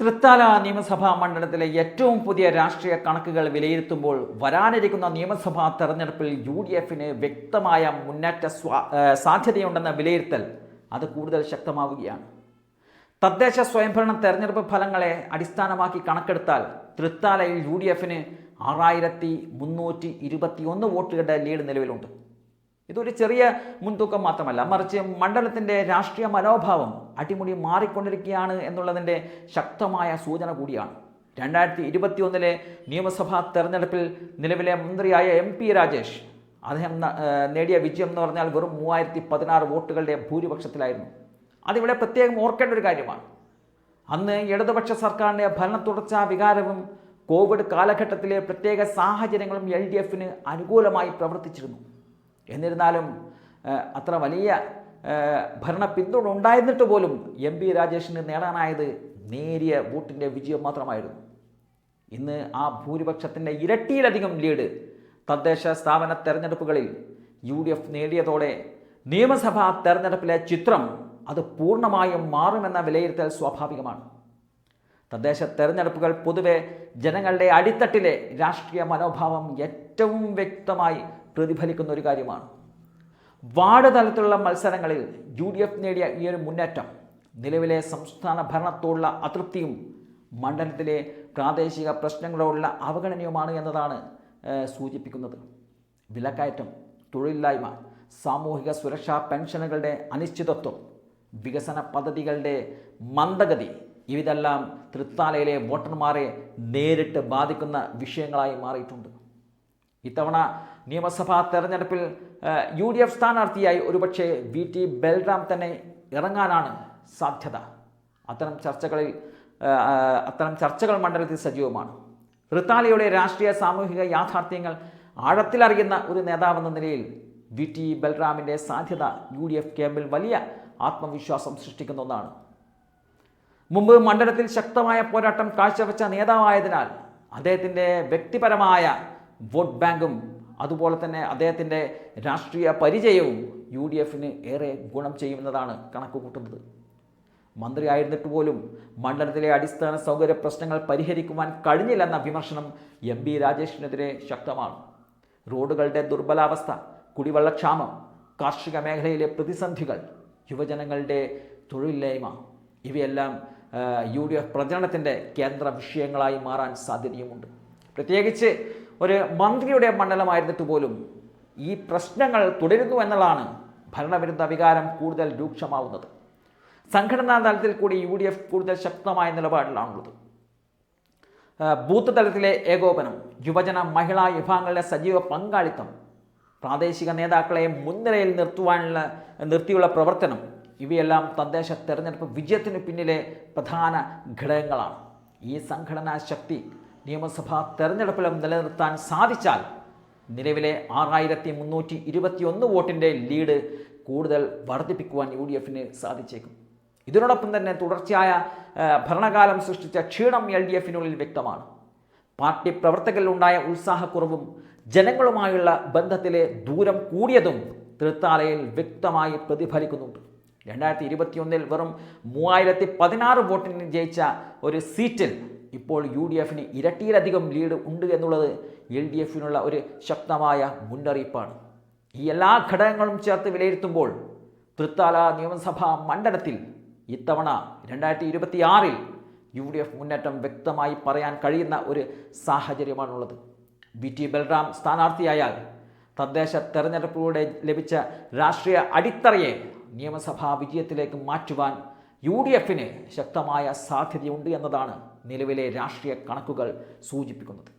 തൃത്താല നിയമസഭാ മണ്ഡലത്തിലെ ഏറ്റവും പുതിയ രാഷ്ട്രീയ കണക്കുകൾ വിലയിരുത്തുമ്പോൾ വരാനിരിക്കുന്ന നിയമസഭാ തെരഞ്ഞെടുപ്പിൽ യു ഡി എഫിന് വ്യക്തമായ മുന്നേറ്റ സാധ്യതയുണ്ടെന്ന വിലയിരുത്തൽ അത് കൂടുതൽ ശക്തമാവുകയാണ്. തദ്ദേശ സ്വയംഭരണ തെരഞ്ഞെടുപ്പ് ഫലങ്ങളെ അടിസ്ഥാനമാക്കി കണക്കെടുത്താൽ തൃത്താലയിൽ യു ഡി എഫിന് ആറായിരത്തി മുന്നൂറ്റി ഇരുപത്തിയൊന്ന് വോട്ടുകളുടെ ലീഡ് നിലവിലുണ്ട്. ഇതൊരു ചെറിയ മുൻതൂക്കം മാത്രമല്ല മറിച്ച് മണ്ഡലത്തിന്റെ രാഷ്ട്രീയ മനോഭാവം അടിമുടി മാറിക്കൊണ്ടിരിക്കുകയാണ് എന്നുള്ളതിന്റെ ശക്തമായ സൂചന കൂടിയാണ്. രണ്ടായിരത്തി ഇരുപത്തി ഒന്നിലെ നിയമസഭാ തെരഞ്ഞെടുപ്പിൽ നിലവിലെ മന്ത്രിയായ എം പി രാജേഷ് അദ്ദേഹം നേടിയ വിജയം എന്ന് പറഞ്ഞാൽ വെറും മൂവായിരത്തി പതിനാറ് വോട്ടുകളുടെ ഭൂരിപക്ഷത്തിലായിരുന്നു. അതിവിടെ പ്രത്യേകം ഓർക്കേണ്ട ഒരു കാര്യമാണ്. അന്ന് ഇടതുപക്ഷ സർക്കാരിന്റെ ഭരണ തുടർച്ചാ വികാരവും കോവിഡ് കാലഘട്ടത്തിലെ പ്രത്യേക സാഹചര്യങ്ങളും എൽ ഡി എഫിന് അനുകൂലമായി പ്രവർത്തിച്ചിരുന്നു. എന്നിരുന്നാലും അത്ര വലിയ ഭരണ പിന്തുണ ഉണ്ടായിരുന്നിട്ട് പോലും എം പി രാജേഷിന് നേടാനായത് നേരിയ വോട്ടിന്റെ വിജയം മാത്രമായിരുന്നു. ഇന്ന് ആ ഭൂരിപക്ഷത്തിന്റെ ഇരട്ടിയിലധികം ലീഡ് തദ്ദേശ സ്ഥാപന തെരഞ്ഞെടുപ്പുകളിൽ യു ഡി എഫ് നേടിയതോടെ നിയമസഭാ തെരഞ്ഞെടുപ്പിലെ ചിത്രം അത് പൂർണമായും മാറുമെന്ന വിലയിരുത്തൽ സ്വാഭാവികമാണ്. തദ്ദേശ തെരഞ്ഞെടുപ്പുകൾ പൊതുവെ ജനങ്ങളുടെ അടിത്തട്ടിലെ രാഷ്ട്രീയ മനോഭാവം ഏറ്റവും വ്യക്തമായി പ്രതിഫലിക്കുന്ന ഒരു കാര്യമാണ്. വാർഡ് തലത്തിലുള്ള മത്സരങ്ങളിൽ യു ഡി എഫ് നേടിയ ഈ ഒരു മുന്നേറ്റം നിലവിലെ സംസ്ഥാന ഭരണത്തോടുള്ള അതൃപ്തിയും മണ്ഡലത്തിലെ പ്രാദേശിക പ്രശ്നങ്ങളോടുള്ള അവഗണനയുമാണ് എന്നതാണ് സൂചിപ്പിക്കുന്നത്. വിലക്കയറ്റം തൊഴിലില്ലായ്മ സാമൂഹിക സുരക്ഷാ പെൻഷനുകളുടെ അനിശ്ചിതത്വം വികസന പദ്ധതികളുടെ മന്ദഗതി ഇതെല്ലാം തൃത്താലയിലെ വോട്ടർമാരെ നേരിട്ട് ബാധിക്കുന്ന വിഷയങ്ങളായി മാറിയിട്ടുണ്ട്. ഇത്തവണ നിയമസഭാ തെരഞ്ഞെടുപ്പിൽ യു ഡി എഫ് സ്ഥാനാർത്ഥിയായി ഒരുപക്ഷെ വി ടി ബൽറാം തന്നെ ഇറങ്ങാനാണ് സാധ്യത. അത്തരം ചർച്ചകളിൽ അത്തരം ചർച്ചകൾ മണ്ഡലത്തിൽ സജീവമാണ്. ഋത്താലയുടെ രാഷ്ട്രീയ സാമൂഹിക യാഥാർത്ഥ്യങ്ങൾ ആഴത്തിലറിയുന്ന ഒരു നേതാവെന്ന നിലയിൽ വി ടി ബൽറാമിന്റെ സാധ്യത യു ഡി എഫ് ക്യാമ്പിൽ വലിയ ആത്മവിശ്വാസം സൃഷ്ടിക്കുന്ന ഒന്നാണ്. മുമ്പ് മണ്ഡലത്തിൽ ശക്തമായ പോരാട്ടം കാഴ്ചവെച്ച നേതാവായതിനാൽ അദ്ദേഹത്തിന്റെ വ്യക്തിപരമായ വോട്ട് ബാങ്കും അതുപോലെ തന്നെ അദ്ദേഹത്തിന്റെ രാഷ്ട്രീയ പരിചയവും യു ഡി എഫിന് ഏറെ ഗുണം ചെയ്യുമെന്നതാണ് കണക്ക് കൂട്ടുന്നത് മന്ത്രിയായിരുന്നിട്ട് പോലും മണ്ഡലത്തിലെ അടിസ്ഥാന സൗകര്യ പ്രശ്നങ്ങൾ പരിഹരിക്കുവാൻ കഴിഞ്ഞില്ലെന്ന വിമർശനം എം ബി രാജേഷിനെതിരെ ശക്തമാണ്. റോഡുകളുടെ ദുർബലാവസ്ഥ കുടിവെള്ളക്ഷാമം കാർഷിക മേഖലയിലെ പ്രതിസന്ധികൾ യുവജനങ്ങളുടെ തൊഴിലില്ലായ്മ ഇവയെല്ലാം യു ഡി എഫ് പ്രചരണത്തിന്റെ കേന്ദ്ര വിഷയങ്ങളായി മാറാൻ സാധ്യതയുമുണ്ട്. പ്രത്യേകിച്ച് ഒരു മന്ത്രിയുടെ മണ്ഡലമായിരുന്നിട്ട് പോലും ഈ പ്രശ്നങ്ങൾ തുടരുന്നു എന്നുള്ളതാണ് ഭരണവിരുദ്ധ വികാരം കൂടുതൽ രൂക്ഷമാവുന്നത്. സംഘടനാ തലത്തിൽ കൂടി യു ഡി എഫ് കൂടുതൽ ശക്തമായ നിലപാടിലാണുള്ളത്. ബൂത്ത് തലത്തിലെ ഏകോപനം യുവജന മഹിളാ വിഭാഗങ്ങളുടെ സജീവ പങ്കാളിത്തം പ്രാദേശിക നേതാക്കളെ മുൻനിരയിൽ നിർത്തുവാനുള്ള നിർത്തിയുള്ള പ്രവർത്തനം ഇവയെല്ലാം തദ്ദേശ തെരഞ്ഞെടുപ്പ് വിജയത്തിന് പിന്നിലെ പ്രധാന ഘടകങ്ങളാണ്. ഈ സംഘടനാ ശക്തി നിയമസഭാ തെരഞ്ഞെടുപ്പിലും നിലനിർത്താൻ സാധിച്ചാൽ നിലവിലെ ആറായിരത്തി മുന്നൂറ്റി ഇരുപത്തിയൊന്ന് വോട്ടിന്റെ ലീഡ് കൂടുതൽ വർദ്ധിപ്പിക്കുവാൻ യു ഡി എഫിന് സാധിച്ചേക്കും. ഇതിനോടൊപ്പം തന്നെ തുടർച്ചയായ ഭരണകാലം സൃഷ്ടിച്ച ക്ഷീണം എൽ ഡി എഫിനുള്ളിൽ വ്യക്തമാണ്. പാർട്ടി പ്രവർത്തകരിലുണ്ടായ ഉത്സാഹക്കുറവും ജനങ്ങളുമായുള്ള ബന്ധത്തിലെ ദൂരം കൂടിയതും തൃത്താലയിൽ വ്യക്തമായി പ്രതിഫലിക്കുന്നുണ്ട്. രണ്ടായിരത്തി ഇരുപത്തിയൊന്നിൽ വെറും മൂവായിരത്തി പതിനാറ് വോട്ടിന് ജയിച്ച ഒരു സീറ്റിൽ ഇപ്പോൾ യു ഡി എഫിന് ഇരട്ടിയിലധികം ലീഡ് ഉണ്ട് എന്നുള്ളത് എൽ ഡി എഫിനുള്ള ഒരു ശക്തമായ മുന്നറിയിപ്പാണ്. ഈ എല്ലാ ഘടകങ്ങളും ചേർത്ത് വിലയിരുത്തുമ്പോൾ തൃത്താല നിയമസഭാ മണ്ഡലത്തിൽ ഇത്തവണ രണ്ടായിരത്തി ഇരുപത്തി ആറിൽ യു ഡി എഫ് മുന്നേറ്റം വ്യക്തമായി പറയാൻ കഴിയുന്ന ഒരു സാഹചര്യമാണുള്ളത്. വി ടി ബൽറാം സ്ഥാനാർത്ഥിയായാൽ തദ്ദേശ തെരഞ്ഞെടുപ്പിലൂടെ ലഭിച്ച രാഷ്ട്രീയ അടിത്തറയെ നിയമസഭാ വിജയത്തിലേക്ക് മാറ്റുവാൻ യു ഡി എഫിന് ശക്തമായ സാധ്യതയുണ്ട് എന്നതാണ് നിലവിലെ രാഷ്ട്രീയ കണക്കുകൾ സൂചിപ്പിക്കുന്നത്.